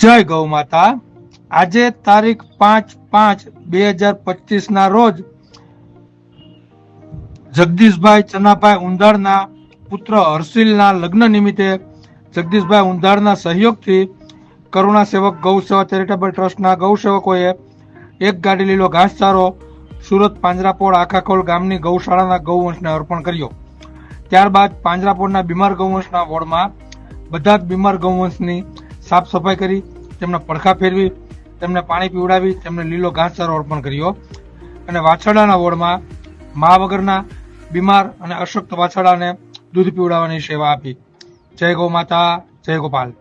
જય ગૌ માતા. આજે તારીખ પાંચ પાંચ બે હજાર પચીસ ના રોજ જગદીશભાઈ ચનાભાઈ ઉંધાડના પુત્ર હર્ષિલના લગ્ન નિમિત્તે જગદીશભાઈ ઉંધાડના સહયોગથી કરુણા સેવક ગૌ સેવા ચેરિટેબલ ટ્રસ્ટના ગૌ સેવકોએ એક ગાડી લીલો ઘાસચારો સુરત પાંજરાપોળ આખાખોલ ગામની ગૌશાળાના ગૌવંશને અર્પણ કર્યો. ત્યારબાદ પાંજરાપોળના બીમાર ગૌવંશના વોર્ડમાં બધા જ બીમાર ગૌવંશની સાફ સફાઈ કરી, તેમના પડખા ફેરવી, તેમને પાણી પીવડાવી, તેમને લીલો ઘાસચારો અર્પણ કર્યો. અને વાછરડાના વોર્ડમાં મા વગરના બીમાર અને અશક્ત વાછરડાને દૂધ પીવડાવવાની સેવા આપી. જય ગૌ માતા, જય ગોપાલ.